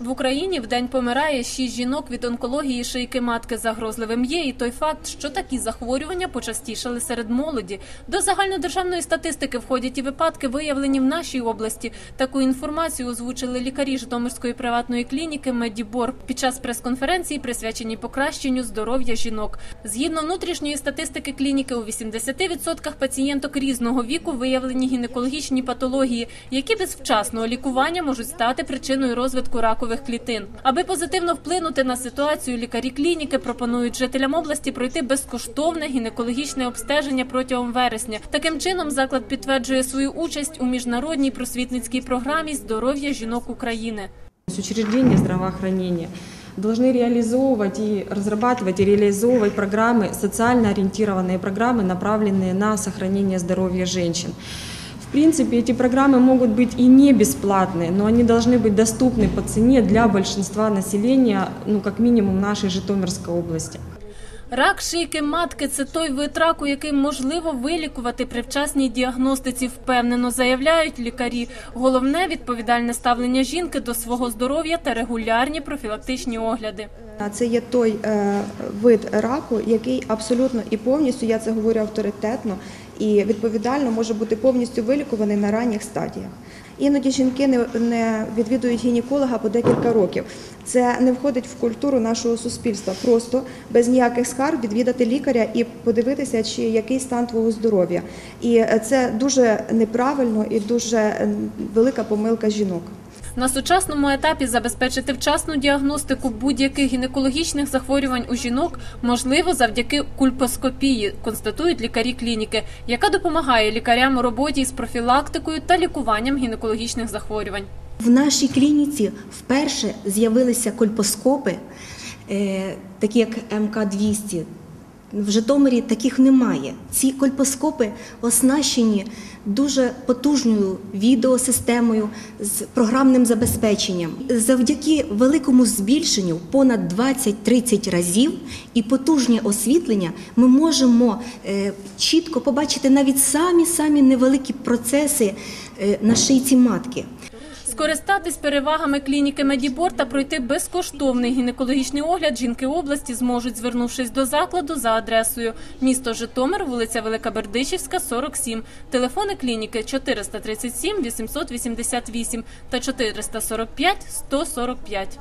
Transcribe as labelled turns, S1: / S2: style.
S1: В Україні в день помирає 6 жінок від онкології шийки матки. Загрозливим є і той факт, що такі захворювання почастішали серед молоді. До загальнодержавної статистики входять і випадки, виявлені в нашій області. Таку інформацію озвучили лікарі Житомирської приватної клініки Медібор під час прес-конференції, присвяченій покращенню здоров'я жінок. Згідно внутрішньої статистики клініки, у 80% пацієнток різного віку виявлені гінекологічні патології, які без вчасного лікування можуть стати причиною розвитку ракових клітин. Аби позитивно вплинути на ситуацію, лікарі клініки пропонують жителям області пройти безкоштовне гінекологічне обстеження протягом вересня. Таким чином заклад підтверджує свою участь у міжнародній просвітницькій програмі здоров'я жінок України.
S2: Учреждения здравоохранения должны реализовывать и разрабатывать и реализовывать программы, социально ориентированные программы, направленные на сохранение здоровья женщин. В принципе, эти программы могут быть и не бесплатные, но они должны быть доступны по цене для большинства населения, ну, как минимум, нашей Житомирской области.
S1: Рак шийки матки це той вид раку, який можливо вилікувати при вчасній діагностиці. Впевнено заявляють лікарі. Головне відповідальне ставлення жінки до свого здоров'я та регулярні профілактичні огляди.
S3: А Це є той е, вид раку, який абсолютно і повністю, я це говорю авторитетно, і відповідально може бути повністю вилікуваний на ранніх стадіях. Іноді жінки не, відвідують гінеколога по декілька років. Це не входить в культуру нашого суспільства. Просто без ніяких скарг відвідати лікаря і подивитися, чи який стан твого здоров'я. І е, це дуже неправильно і дуже велика помилка жінок.
S1: На сучасному етапі забезпечити вчасну діагностику будь-яких гінекологічних захворювань у жінок можливо завдяки кульпоскопії, констатують лікарі клініки, яка допомагає лікарям у роботі з профілактикою та лікуванням гінекологічних захворювань.
S4: В нашій клініці вперше з'явилися кольпоскопи, е, такі як МК-200. В Житомирі таких немає. Ці кольпоскопи оснащені дуже потужною відеосистемою з програмним забезпеченням. Завдяки великому збільшенню понад 20-30 разів і потужне освітлення ми можемо е, чітко побачити навіть самі самі невеликі процеси е, на шийці матки.
S1: Скористатись перевагами клініки Медібор та пройти безкоштовний гінекологічний огляд жінки області зможуть, звернувшись до закладу за адресою місто Житомир, вулиця Велика Бердичівська, 47, телефони клініки 437 888 та 445 145.